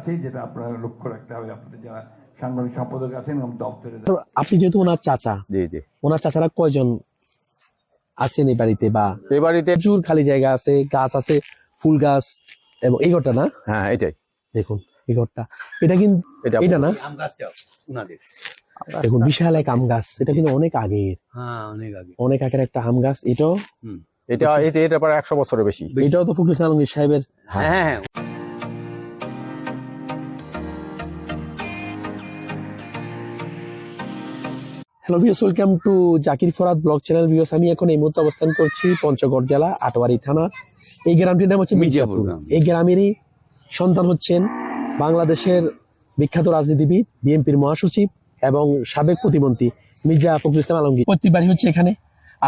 আছে যেটা আপনারা লক্ষ্য রাখতে হবে। আপনাদের যারা সাংগঠনিক সম্পাদক আছেন এবং দপ্তরে আপনি যেহেতু ওনার চাচা জি জি। ওনার চাচারা কয়জন আছেন এই বাড়িতে বা এই বাড়িতে প্রচুর খালি জায়গা আছে গাছ আছে ফুল গাছ এবং এই ঘরটা না? হ্যাঁ এটাই। দেখুন এই ঘরটা। এটা কিন্তু এটা না? আম গাছটা ওনাদের। দেখুন বিশাল এক আম গাছ। এটা কিন্তু অনেক আগের। হ্যাঁ অনেক আগে। অনেক আগের একটা আম গাছ। এটাও এটা এটা এটা প্রায় একশো বছরের বেশি। এটাও তো ফখরুল ইসলাম আলমগীর সাহেবের হ্যাঁ। Hello views welcome to Zakir Farad blog channel views আমি এখন এই মুহূর্তে অবস্থান করছি পঞ্চগড় জেলা আটোয়ারি থানা। এই গ্রামটির নাম হচ্ছে মির্জাপুর এই গ্রামেরই সন্তান হচ্ছেন বাংলাদেশের বিখ্যাত রাজনীতিবিদ বিএনপির মহাসচিব এবং সাবেক প্রতিমন্ত্রী মির্জা ফখরুল ইসলাম আলমগীর। বাড়ি হচ্ছে এখানে।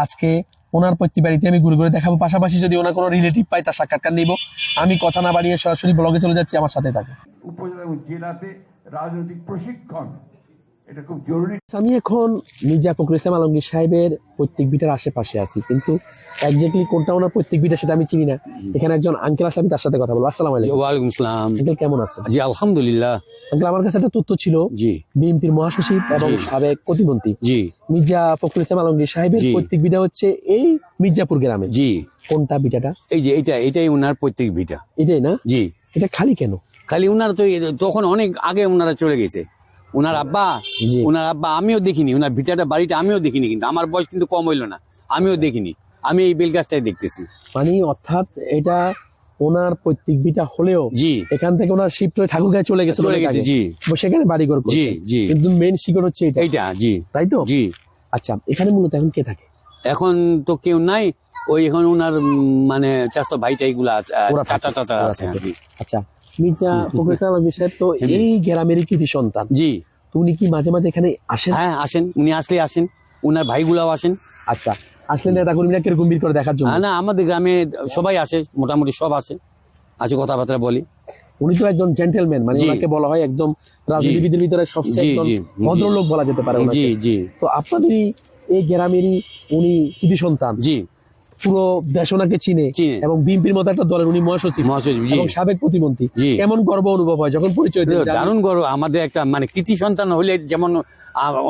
আজকে ওনার প্রত্যেক বাড়িতে আমি ঘুরে ঘুরে দেখাবো। পাশাপাশি যদি ওনার কোনো রিলেটিভ পাই তার সাক্ষাৎকার নিব। আমি কথা না বাড়িয়ে সরাসরি ব্লগে চলে যাচ্ছি আমার সাথে থাকে উপজেলা এবং জেলাতে রাজনৈতিক প্রশিক্ষণ এটা খুব জরুরি। আমি এখন মির্জা ফখরুল ইসলাম আলমগীর সাহেবের প্রত্যেক বিটার আশেপাশে আছি কিন্তু একজাক্টলি কোনটা ওনার প্রত্যেক বিটা সেটা আমি চিনি না। এখানে একজন আঙ্কেল আছে আমি তার সাথে কথা বলব। আসসালাম আলাইকুম। ওয়ালাইকুম সালাম আঙ্কেল কেমন আছেন? জি আলহামদুলিল্লাহ। আঙ্কেল আমার কাছে একটা তথ্য ছিল জি। বিএনপির মহাসচিব এবং সাবেক প্রতিমন্ত্রী। জি। মির্জা ফখরুল ইসলাম আলমগীর সাহেবের। প্রত্যেক বিটা হচ্ছে এই মির্জাপুর গ্রামে। জি। কোনটা বিটাটা? এই যে এটা এটাই ওনার পৈতৃক বিটা। এটাই না? জি। এটা খালি কেন? খালি ওনার তো তখন অনেক আগে ওনারা চলে গেছে। ওনার আব্বা জি। ওনার আব্বা আমিও দেখিনি ওনার ভিটাটা বাড়িটা আমিও দেখিনি কিন্তু আমার বয়স কিন্তু কম হইল না আমিও দেখিনি আমি এই বেলগাছটাই দেখতেছি। মানে অর্থাৎ এটা ওনার প্রত্যেক বিটা হলেও জি। এখান থেকে ওনার শিফট হয়ে ঠাকুরগাঁয়ে চলে গেছে চলে অনেক গেছে আগে। জি। তো সেখানে বাড়ি ঘর জি জি। কিন্তু মেন শিকড় হচ্ছে এটা। এইটা জি। তাই তো? জি। আচ্ছা এখানে মূলত এখন কে থাকে? এখন তো কেউ নাই ওই এখন ওনার উম, মানে চাষতো ভাইটা এইগুলা আছে ওরা চাচা থাকে, চাচা ওরা আছে থাকে। জি। আচ্ছা মির্জা ফখরুল ইসলাম আলমগীর সাহেব তো এই গ্রামেরই কৃতি সন্তান। জি। তো উনি কি মাঝে মাঝে এখানে আসেন? হ্যাঁ আসেন। উনি আসলে আসেন। ওনার ভাইগুলাও আসেন। আচ্ছা আসলে কীরকম ভিড় করে দেখার জন্য? হ্যাঁ, না আমাদের গ্রামে সবাই আসে মোটামুটি সব আসে। আছে কথাবার্তা বলি। উনি তো একজন জেন্টেলম্যান মানে। ওনাকে বলা হয় একদম রাজনীতিবিদের ভিতরে সবচেয়ে একজন। ভদ্রলোক বলা যেতে পারে জি জি। তো আপনাদেরই এই গ্রামেরই উনি কৃতি সন্তান। জি। পুরো দেশ ওনাকে চিনে। এবং বিএনপির মতো একটা দলের উনি মহাসচিব। মহাসচিব এবং সাবেক প্রতিমন্ত্রী। জি। কেমন গর্ব অনুভব হয় যখন পরিচয় দেন যে দারুণ গর্ব। আমাদের একটা মানে কৃতি সন্তান হলে যেমন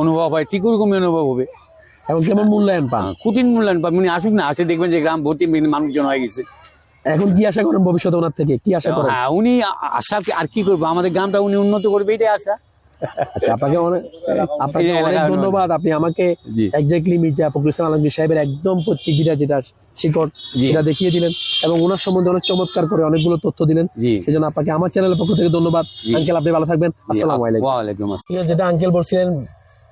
অনুভব হয় ঠিক ওরকমই অনুভব হবে। এবং কেমন মূল্যায়ন পান? কঠিন মূল্যায়ন পান। উনি আসুক না আসে দেখবেন যে গ্রাম ভর্তি মানুষজন হয়ে গেছে। এখন কি আশা করেন ভবিষ্যতে ওনার থেকে? কি আশা করেন? হ্যাঁ উনি আশা আর কি করব? আমাদের গ্রামটা উনি উন্নত করবে এটাই আশা। আচ্ছা আপনাকে অনেক আপনাকে অনেক ধন্যবাদ। আপনি আমাকে এক্স্যাক্টলি মির্জা ফখরুল আলমগীর সাহেবের একদম প্রত্যেকটা যেটা শিকড় সেটা দেখিয়ে দিলেন এবং ওনার সম্বন্ধে অনেক চমৎকার করে অনেকগুলো তথ্য দিলেন। সেজন্য আপনাকে আমার চ্যানেলের পক্ষ থেকে ধন্যবাদ। আঙ্কেল আপনি ভালো থাকবেন। আসসালামু আলাইকুম। যেটা আঙ্কেল বলছিলেন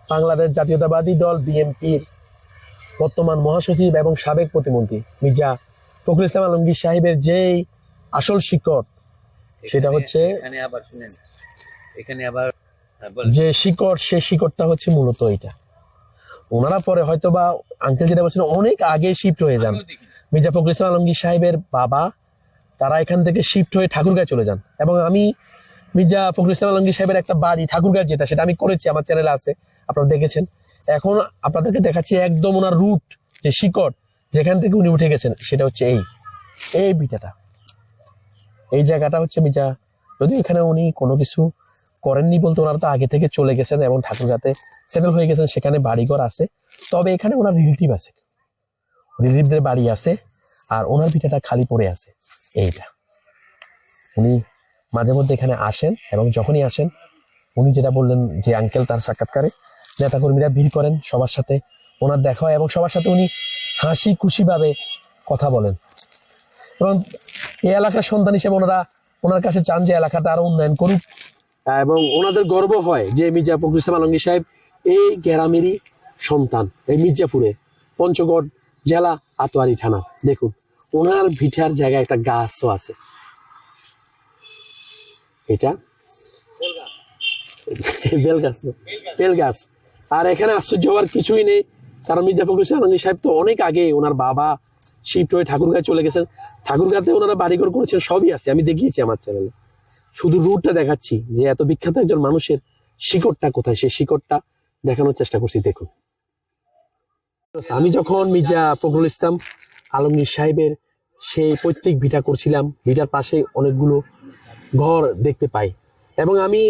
বাংলাদেশ জাতীয়তাবাদী দল বিএনপির বর্তমান মহাসচিব এবং সাবেক প্রতিমন্ত্রী মির্জা ফখরুল ইসলাম আলমগীর সাহেবের যেই আসল শিকড় সেটা হচ্ছে এখানে আবার শুনেন। এখানে আবার যে শিকড় সে শিকড়টা হচ্ছে মূলত এটা ওনারা পরে হয়তো বা আঙ্কেল যেটা বলছেন অনেক আগে শিফট হয়ে যান। মির্জা ফখরুল ইসলাম আলমগীর সাহেবের বাবা তারা এখান থেকে শিফট হয়ে ঠাকুরগাঁয় চলে যান। এবং আমি মির্জা ফখরুল ইসলাম আলমগীর সাহেবের একটা বাড়ি ঠাকুরগাঁয় যেটা সেটা আমি করেছি আমার চ্যানেলে আছে আপনারা দেখেছেন। এখন আপনাদেরকে দেখাচ্ছি একদম ওনার রুট যে শিকড় যেখান থেকে উনি উঠে গেছেন সেটা হচ্ছে এই। এই বিটাটা। এই জায়গাটা হচ্ছে মির্জা যদি এখানে উনি কোনো কিছু করেননি বলতে ওনারা তো আগে থেকে চলে গেছেন এবং ঠাকুরগাতে সেটেল হয়ে গেছেন, সেখানে বাড়িঘর আছে। তবে এখানে ওনার রিলেটিভ আছে। রিলেটিভদের বাড়ি আছে আর ওনার ভিটাটা খালি পড়ে আছে, এইটা। উনি মাঝে মধ্যে এখানে আসেন এবং যখনই আসেন, উনি যেটা বললেন যে আঙ্কেল তার সাক্ষাৎকারে, নেতাকর্মীরা ভিড় করেন সবার সাথে, ওনার দেখা হয় এবং সবার সাথে উনি হাসি খুশিভাবে কথা বলেন। এবং এই এলাকার সন্তান হিসেবে ওনারা, ওনার কাছে চান যে এলাকাটা আরও উন্নয়ন করুক। এবং ওনাদের গর্ব হয় যে মির্জা ফখরুল ইসলাম আলমগীর সাহেব এই গ্রামেরই সন্তান, এই মির্জাপুরে, পঞ্চগড় জেলা আতোয়ারি থানা। দেখুন, ওনার ভিটার জায়গায় একটা গাছও আছে। এটা? বেল গাছ বেল গাছ আর এখানে আশ্চর্য হওয়ার কিছুই নেই, কারণ মির্জা ফখরুল ইসলাম আলমগীর সাহেব তো অনেক আগে ওনার বাবা শিফট হয়ে ঠাকুরগাঁয় চলে গেছেন। ঠাকুরগাঁতে ওনারা বাড়িঘর করেছেন, সবই আছে, আমি দেখিয়েছি আমার চ্যানেলে শুধু রুটটা দেখাচ্ছি যে এত বিখ্যাত একজন মানুষের শিকড়টা কোথায়? সেই শিকড়টা দেখানোর চেষ্টা করছি দেখুন। আমি যখন মির্জা ফখরুল ইসলাম আলমগীর সাহেবের সেই পৈতৃক ভিটা করছিলাম ভিটার পাশে অনেকগুলো ঘর দেখতে পাই। এবং আমি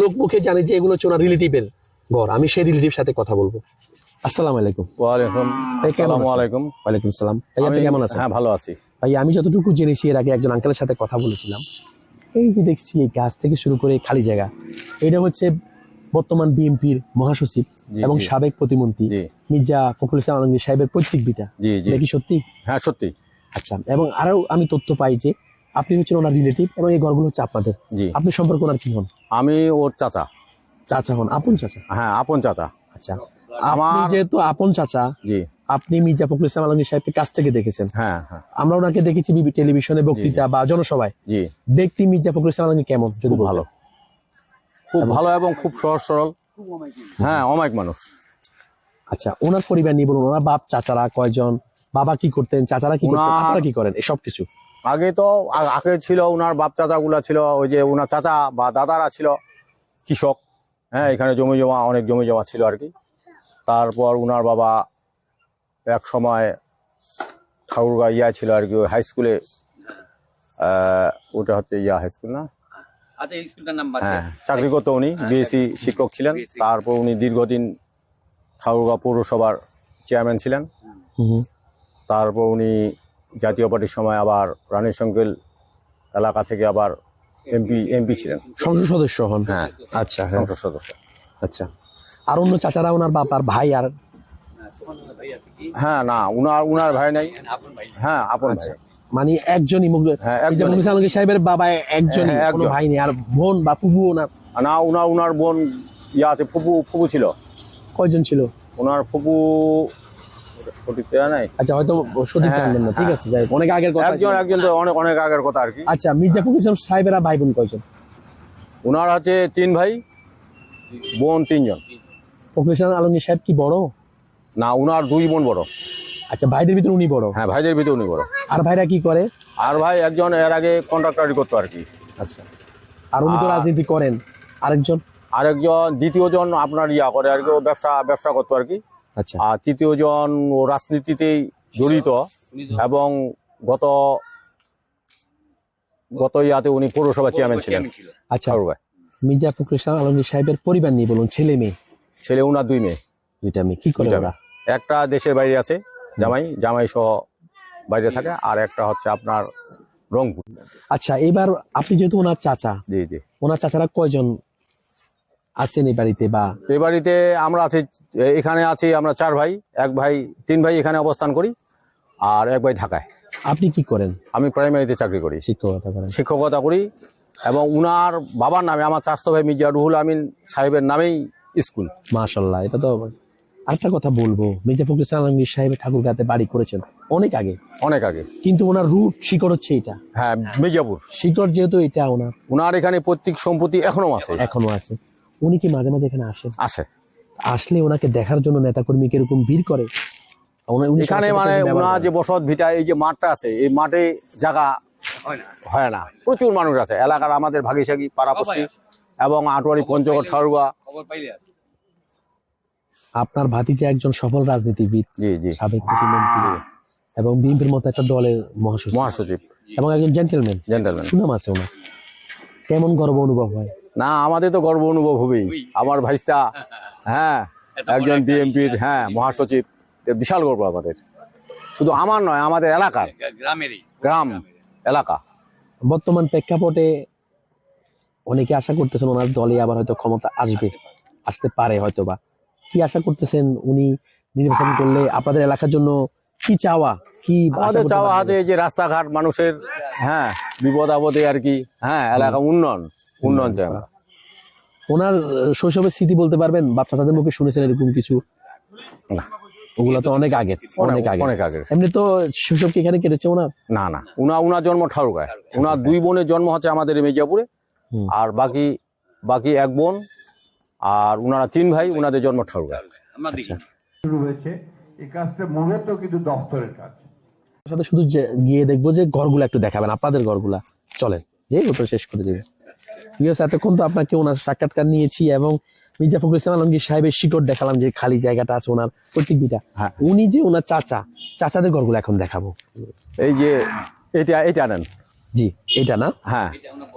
লোক মুখে জানি যে এগুলো হচ্ছে ওনার রিলেটিভের ঘর। আমি সেই রিলেটিভ সাথে কথা বলব। আসসালামু আলাইকুম। ওয়ালাইকুম আসসালামু আলাইকুম। ওয়ালাইকুম সালাম ভাইয়া কেমন আছেন? হ্যাঁ ভালো আছি। ভাই আমি যতটুকু জেনেছি এর আগে একজন আঙ্কেলের সাথে কথা বলেছিলাম। এই যে দেখছি এই গাছ থেকে শুরু করে খালি জায়গা এটা হচ্ছে বর্তমান বিএনপির মহাসচিব এবং সাবেক প্রতিমন্ত্রী মির্জা ফখরুল ইসলাম আলমগীর সাহেবের পৈতৃক বিটা এটা কি সত্যি? হ্যাঁ সত্যি। আচ্ছা এবং আরও আমি তথ্য পাই যে আপনি হচ্ছেন ওনার রিলেটিভ এবং এই ঘরগুলো হচ্ছে আপনাদের। আপনি সম্পর্ক ওনার কি হন আমি ওর চাচা। চাচা হন আপন চাচা? হ্যাঁ আপন চাচা। আচ্ছা। আমার- যেহেতু আপন চাচা জি। আপনি মির্জা ফখরুল ইসলাম আলমগীর সাহেবকে কাছ থেকে দেখেছেন। হ্যাঁ হ্যাঁ। আমরা ওনাকে দেখেছি বিভি- টেলিভিশনে বক্তৃতা বা জনসভায়। ব্যক্তি মির্জা ফখরুল ইসলাম আলমগীর কেমন খুব ভালো। খুব ভালো এবং খুব সহজ সরল। হ্যাঁ অমায়িক মানুষ। আচ্ছা ওনার পরিবার নিয়ে বলুন ওনার বাপ চাচারা কয়জন? বাবা কি করতেন? চাচারা কি করতেন? আপনারা কি করেন? এসব কিছু। আগে তো আগে ছিল ওনার বাপ চাচা গুলা ছিল ওই যে ওনার চাচা বা দাদারা ছিল কৃষক। হ্যাঁ এখানে জমি জমা অনেক জমি জমা ছিল আর কি। তারপর ওনার বাবা এক সময় ঠাকুরগা ইয়া ছিল আর কি ওই হাই স্কুলে ওটা হচ্ছে ইয়া হাই স্কুল না? আচ্ছা এই স্কুলটার নাম হ্যাঁ চাকরি করতো উনি বিএসসি শিক্ষক ছিলেন। তারপর উনি দীর্ঘদিন ঠাকুরগা পৌরসভার চেয়ারম্যান ছিলেন। তারপর উনি জাতীয় পার্টির সময় আবার রানী সংকেল এলাকা থেকে আবার এমপি এমপি ছিলেন। সংসদ সদস্য হন। হ্যাঁ আচ্ছা হ্যাঁ, সংসদ সদস্য। আচ্ছা। আর অন্য চাচারা ওনার বাপ আর ভাই আর হ্যাঁ না উনার উনার ভাই নাই। হ্যাঁ আপন আচ্ছা। ভাই। মানে একজনই মুখ হ্যাঁ, মির্জা একজনই। ফখরুল ইসলাম আলমগীর সাহেবের বাবা একজনই হ্যাঁ, কোনো একজন। ভাই নেই। আর বোন বা ফুফু ওনার? না উনার উনার বোন ইয়া আছে ফুপু ফুপু ছিল। কয়জন ছিল? ওনার ফুপু ওটা সঠিক দেয়া নাই? আচ্ছা হয়তো সঠিক হ্যাঁ, জানবেন না। ঠিক আছে যাই অনেক আগের কথা। একজন একজন তো অনেক অনেক আগের কথা আর কি। আচ্ছা মির্জা ফখরুল ইসলাম সাহেবেরা ভাই বোন কয়জন? উনার আছে তিন ভাই বোন তিনজন। ফখরুল ইসলাম আলমগীর সাহেব কি বড়? না উনার দুই বোন বড়। আচ্ছা ভাইদের ভিতরে উনি বড়? হ্যাঁ ভাইদের ভিতরে উনি বড়। আর ভাইরা কি করে? আর ভাই একজন এর আগে কন্ট্রাক্টারি করতো আর কি। আচ্ছা। আর উনি তো রাজনীতি করেন। আরেকজন? আরেকজন দ্বিতীয় জন আপনার ইয়া করে আর কি ও ব্যবসা ব্যবসা করতো আর কি। আচ্ছা। আর তৃতীয় জন ও রাজনীতিতেই জড়িত এবং গত গত ইয়াতে উনি পৌরসভা চেয়ারম্যান ছিলেন। আচ্ছা। মির্জা ফখরুল ইসলাম আলমগীর সাহেবের পরিবার নিয়ে বলুন ছেলে মেয়ে? ছেলে উনার দুই মেয়ে। দুইটা মেয়ে। কি করে ওরা। একটা দেশের বাইরে আছে জামাই জামাই সহ বাইরে থাকে আর একটা হচ্ছে আপনার রংপুর। আচ্ছা এবার আপনি যেহেতু ওনার চাচা জি জি। ওনার চাচারা কয়জন আছেন এই বাড়িতে বা? এই বাড়িতে আমরা আছি এখানে আছি আমরা চার ভাই এক ভাই তিন ভাই এখানে অবস্থান করি আর এক ভাই ঢাকায়। আপনি কি করেন? আমি প্রাইমারিতে চাকরি করি। শিক্ষকতা করেন। শিক্ষকতা করি এবং উনার বাবার নামে আমার চাষতো ভাই মির্জা রুহুল আমিন সাহেবের নামেই স্কুল। মাশাল্লাহ এটা তো আরেকটা কথা বলব। মির্জা ফখরুল ইসলাম আলমগীর সাহেবের ঠাকুরগাতে বাড়ি করেছেন অনেক আগে। অনেক আগে। কিন্তু ওনার রুট শিকড় হচ্ছে এটা। হ্যাঁ মির্জাপুর। শিকড় যেহেতু এটা ওনার। উনার এখানে পৈতৃক সম্পত্তি এখনও আছে। এখনও আছে। উনি কি মাঝে মাঝে এখানে আসেন? আছে আসলে ওনাকে দেখার জন্য নেতাকর্মী কীরকম ভিড় করে? উনি এখানে মানে ওনার যে বসত ভিটা এই যে মাঠটা আছে এই মাঠে জায়গা হয় না। প্রচুর মানুষ আছে। এলাকার আমাদের ভাগিসাগি পাড়াপড়শি এবং আটোয়ারি পঞ্চগড় ঠাকুরগা খবর পাইলে আছে। আপনার ভাতিজা একজন সফল রাজনীতিবিদ জি জি। সাবেক প্রতিমন্ত্রী এবং বিএনপির মতো একটা দলের মহাসচিব। মহাসচিব। এবং একজন জেন্টেলম্যান জেন্টেলম্যান সুনাম আছে ওনার। কেমন গর্ব অনুভব হয়? না আমাদের তো গর্ব অনুভব হবেই। আমার ভাইস্তা হ্যাঁ একজন বিএনপির হ্যাঁ মহাসচিব। বিশাল গর্ব আমাদের। শুধু আমার নয় আমাদের এলাকার গ্রামেরই। গ্রাম এলাকা। বর্তমান প্রেক্ষাপটে অনেকে আশা করতেছেন ওনার দলে আবার হয়তো ক্ষমতা আসবে। আসতে পারে। হয়তো বা কি আশা করতেছেন উনি নির্বাচন করলে আপনাদের এলাকার জন্য কি চাওয়া? কি আমাদের চাওয়া? আছে যে রাস্তাঘাট মানুষের হ্যাঁ বিপদ আপদে আর কি হ্যাঁ এলাকা উন্নয়ন উন্নয়ন চাই ওনার শৈশবের স্মৃতি বলতে পারবেন? বাপ চাচাদের মুখে শুনেছেন এরকম কিছু। ওগুলা তো অনেক আগে অনেক আগে অনেক আগে এমনি তো শৈশব কি এখানে কেটেছে ওনার? না না উনা উনার জন্ম ঠাকুরগায়। উনার দুই বোনের জন্ম হচ্ছে আমাদের মির্জাপুরে। আর বাকি বাকি এক বোন আর উনারা তিন ভাই উনাদের জন্ম ঠাকুরগায় শুরু হয়েছে। এই কাজটা মূলত কিন্তু দপ্তরের কাজ। সাথে শুধু যে- গিয়ে দেখব যে ঘরগুলো একটু দেখাবেন আপনাদের ঘরগুলা। চলেন যে তো শেষ করে দেবে। বিকজ এতক্ষণ তো আপনাকে ওনার সাক্ষাৎকার নিয়েছি এবং মির্জা ফখরুল ইসলাম আলমগীর সাহেবের শিকড় দেখালাম যে খালি জায়গাটা আছে ওনার প্রত্যেক হ্যাঁ। উনি যে ওনার চাচা চাচাদের ঘরগুলো এখন দেখাবো। এই যে এটা এটা নেন জি এটা না? হ্যাঁ। ওনার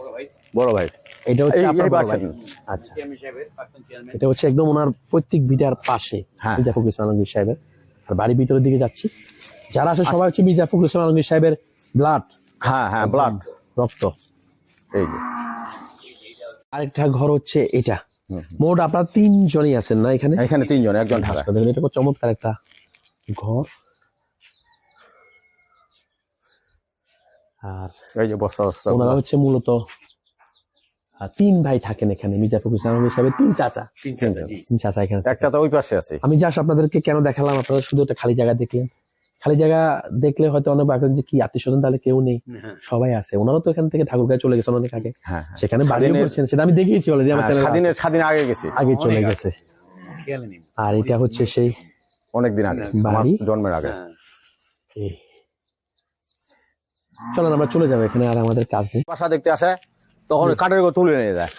বড় ভাই। এটা হচ্ছে আপনার বড় ভাই। আচ্ছা। এটা হচ্ছে একদম ওনার পৈতৃক ভিটার পাশে হ্যাঁ। মির্জা ফখরুল ইসলাম আলমগীর সাহেবের। আর বাড়ির ভিতরের দিকে যাচ্ছি। যারা আছে সবাই হচ্ছে মির্জা ফখরুল ইসলাম আলমগীর সাহেবের ব্লাড হ্যাঁ হ্যাঁ ব্লাড রক্ত। এই যে। আরেকটা ঘর হচ্ছে এটা। মোট আপনার তিনজনই আছেন না এখানে? এখানে তিনজন একজন ঢাকা দেখুন এটা চমৎকার একটা ঘর। আর এই যে বস্তা বস্তা। ওনারা হচ্ছে মূলত তিন ভাই থাকেন এখানে মির্জা ফখরুল ইসলাম সাহেবের তিন চাচা। তিন চাচা এখানে। একটা তো ওই পাশে আছে। আমি জাস্ট আপনাদেরকে কেন দেখালাম? আপনারা শুধু একটা খালি জায়গা দেখলেন। খালি জায়গা দেখলে হয়তো অনেক ভাববেন যে কি আত্মীয় স্বজন তাহলে কেউ নেই। সবাই আছে। ওনারা তো এখান থেকে ঠাকুরগাঁয়ে চলে গেছেন অনেক আগে। হ্যাঁ হ্যাঁ। সেখানে বাড়িও করছেন। সেটা আমি দেখিয়েছি অলরেডি আমার হ্যাঁ, চ্যানেলে স্বাধীন আগে গেছে। আগে চলে গেছে। আর এটা হচ্ছে সেই অনেক দিন আগে বাড়ি? জন্মের আগে। চলেন আমরা চলে যাব এখানে আর আমাদের কাজ নেই। বাসা দেখতে আসে। তখন কাঠের ঘর তুলে নিয়ে যায়।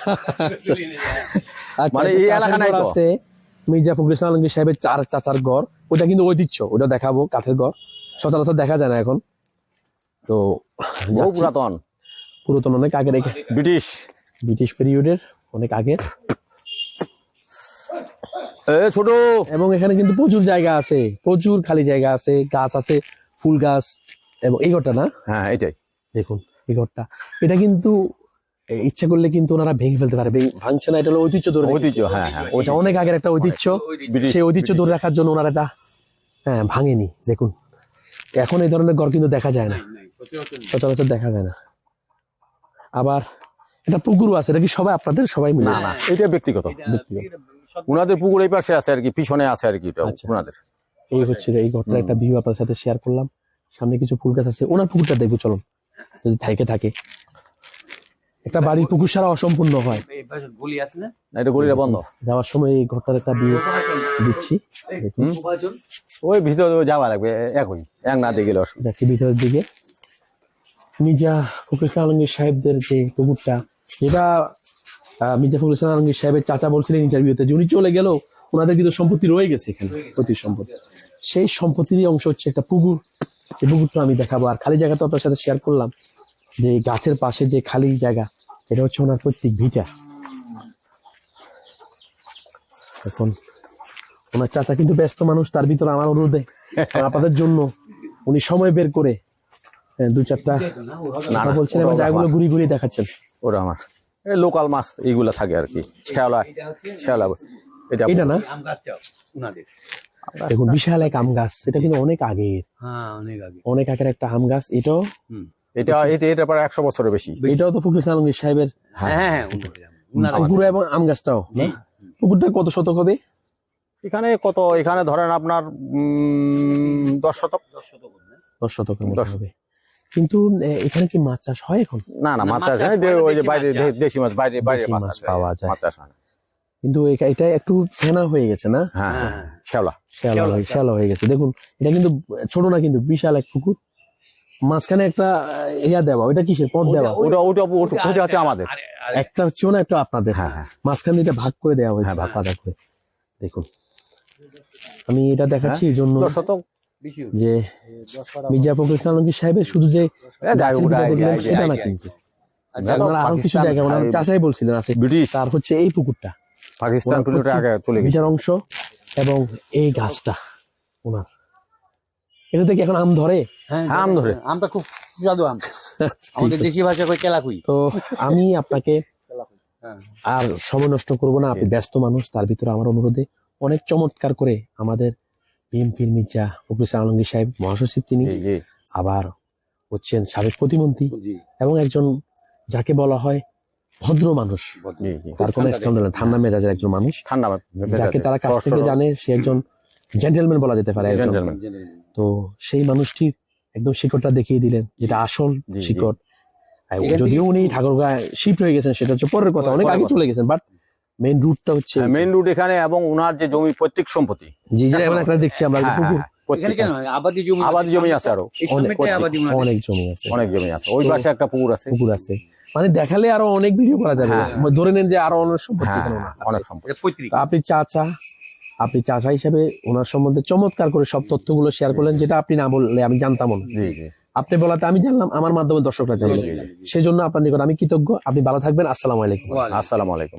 আচ্ছা, মানে এই এলাকা নাই তো? আছে মির্জা ফখরুল ইসলাম আলমগীর সাহেবের চার চাচার ঘর। ওটা কিন্তু ঐতিহ্য ওটা দেখাবো কাঠের ঘর। সচরাচর দেখা যায় না এখন। তো বহু পুরাতন। পুরাতন অনেক আগের এই ব্রিটিশ। ব্রিটিশ পিরিয়ডের অনেক আগে। ছোট। এবং এখানে কিন্তু প্রচুর জায়গা আছে প্রচুর খালি জায়গা আছে গাছ আছে ফুল গাছ এবং এই ঘরটা না? হ্যাঁ এটাই দেখুন এই ঘরটা। এটা কিন্তু ইচ্ছা করলে কিন্তু ওনারা ভেঙে ফেলতে পারে ভেঙে- ভাঙছে না এটা হলো ঐতিহ্য ধরে ঐতিহ্য হ্যাঁ হ্যাঁ ওইটা অনেক আগের একটা ঐতিহ্য। সেই ঐতিহ্য ধরে রাখার জন্য ওনারা এটা হ্যাঁ ভাঙেনি দেখুন। এখন এই ধরনের ঘর কিন্তু দেখা যায় না। সচরাচর দেখা যায় না। আবার এটা পুকুরও আছে এটা কি সবাই আপনাদের সবাই মিলে? না না এটা ব্যক্তিগত। উনাদের পুকুর এই পাশে আছে আর কি পিছনে আছে আর কি এটা আচ্ছা। উনাদের এই হচ্ছে এই ঘরটার একটা ভিউ আপনার সাথে শেয়ার করলাম। সামনে কিছু ফুল গাছ আছে ওনার পুকুরটা দেখব চলুন। যদি থাকে থাকে। একটা বাড়ির পুকুর সারা অসম্পূর্ণ হয়। গলি আছে না? এটা গলিটা বন্ধ। যাওয়ার সময় এই ঘরটার একটা ভিউ দিচ্ছি। ওই ভিতরে যাওয়া লাগবে একই এক না গেলে যাচ্ছি ভিতরের দিকে। মির্জা ফখরুল ইসলাম আলমগীর সাহেবদের যে পুকুরটা যেটা আহ, মির্জা ফখরুল ইসলাম আলমগীর সাহেবের চাচা বলছিলেন ইন্টারভিউতে যে উনি চলে গেলেও ওনাদের কিন্তু সম্পত্তি রয়ে গেছে এখানে প্রতি সম্পত্তি। সেই সম্পত্তিরই অংশ হচ্ছে একটা পুকুর। এই পুকুরটা আমি দেখাবো। আর খালি জায়গা তো আপনার সাথে শেয়ার করলাম। যে গাছের পাশে যে খালি জায়গা এটা হচ্ছে ওনার প্রত্যেক ভিটা। এখন ওনার চাচা কিন্তু ব্যস্ত মানুষ তার ভিতরে আমার অনুরোধে আপনাদের জন্য উনি সময় বের করে দু চারটা না, কথা বলছিলেন এবং জায়গাগুলো ঘুরি ঘুরি দেখাচ্ছেন। ওরা আমার। এই লোকাল মাছ এইগুলা থাকে আর কি। শেওলা শেওলা এটা এটা না? আম গাছটা উনাদের। দেখুন বিশাল এক আম গাছ। এটা কিন্তু অনেক আগের। হ্যাঁ অনেক আগে অনেক আগের একটা আম গাছ। এটাও এটা এটা এটা প্রায় একশো বছরের বেশি। এটাও তো ফখরুল ইসলাম আলমগীর সাহেবের। হ্যাঁ হ্যাঁ উনাদের আম। উনারা পুকুর এবং আম গাছটাও না? পুকুরটা কত শতক হবে? এখানে কত এখানে ধরেন আপনার দশ শতক। দশ শতকের মতো দশ। হবে। কিন্তু এখানে কি মাছ চাষ হয় এখন? না না না, মাছ চাষ হয়, হয় ওই যে দেশি বাইরে মাছ দেশি মাছ বাইরে বাইরে মাছ পাওয়া যায়। মাছ চাষ হয় কিন্তু এটা একটু ফেনা হয়ে গেছে না? হ্যাঁ হ্যাঁ শেওলা শ্যালা শ্যালা হয়ে গেছে। দেখুন এটা কিন্তু ছোট না কিন্তু বিশাল এক পুকুর মাঝখানে একটা ইয়া দেওয়া ওইটা কিসের? পথ দেওয়া। ওটা ওটা ওটা- ওটা হচ্ছে আমাদের। একটা হচ্ছে না একটা আপনাদের। হ্যাঁ, হ্যাঁ। মাঝখান দিয়ে এটা ভাগ করে দেওয়া হয়েছে। হ্যাঁ, ভাগ। ভাগ করে। দেখুন। আমি এটা দেখাচ্ছি এই জন্য শতক যে মির্জা ফখরুল ইসলাম আলমগীর সাহেবের শুধু যে ওটা সেটা না কিন্তু। আরও কিছু জায়গা ওনার চাচাই বলছিলেন আছে তার হচ্ছে এই পুকুরটা। পাকিস্তান আগে চলে গেছে। অংশ এবং এই গাছটা ওনার। এটা থেকে এখন আম ধরে? হ্যাঁ আম ধরে। আমটা খুব সুস্বাদু আম। আমাদের দেশি ভাষা কই কেলাকুই। তো আমি আপনাকে হ্যাঁ। আর সময় নষ্ট করব না আপনি ব্যস্ত মানুষ তার ভিতরে আমার অনুরোধে অনেক চমৎকার করে আমাদের বিএনপির মির্জা আলমগীর সাহেব মহাসচিব তিনি জি, জি, আবার হচ্ছেন সাবেক প্রতিমন্ত্রী এবং একজন যাকে বলা হয় ভদ্র মানুষ। জি, জি। তার কোনো স্ক্যান্ডাল না ঠান্ডা মেজাজের একজন মানুষ। ঠান্ডা যাকে তারা কাছ থেকে জানে সে একজন জেন্টেলম্যান বলা যেতে পারে একজন। তো সেই মানুষটির একদম শিকড়টা দেখিয়ে দিলেন যেটা আসল শিকড়। যদিও উনি ঠাকুরগাঁ শিফট হয়ে গেছেন সেটা হচ্ছে পরের কথা অনেক আগে চলে গেছেন বাট মেইন রুটটা হচ্ছে মেইন রোড এখানে এবং উনার যে জমি প্রত্যেক সম্পত্তি। জি জি এখন একটা দেখছি আমরা হ্যাঁ, হ্যাঁ, প্রত্যেক- এখানে কেন? আবাদি জমি আবাদি জমি আছে আরও। অনেক জমি আছে। অনেক জমি আছে। ওই পাশে একটা পুকুর আছে। পুকুর আছে। মানে দেখালে আরও অনেক ভিডিও করা যাবে। হ্যাঁ। ধরে নেন যে আরও অনেক সম্পত্তি হ্যাঁ হ্যাঁ, ওনার অনেক আছে। সম্পদ এটা পৈতৃক। তো আপনি চাচা আপনি চাচা হিসেবে ওনার সম্বন্ধে চমৎকার করে সব তথ্যগুলো শেয়ার করলেন যেটা আপনি না বললে আমি জানতাম না। জি জি। আপনি বলাতে আমি জানলাম আমার মাধ্যমে দর্শকরা জানলেন। সেই জন্য আপনার নিকট আমি কৃতজ্ঞ। আপনি ভালো থাকবেন আসসালামু আলাইকুম। আসসালামু আলাইকুম।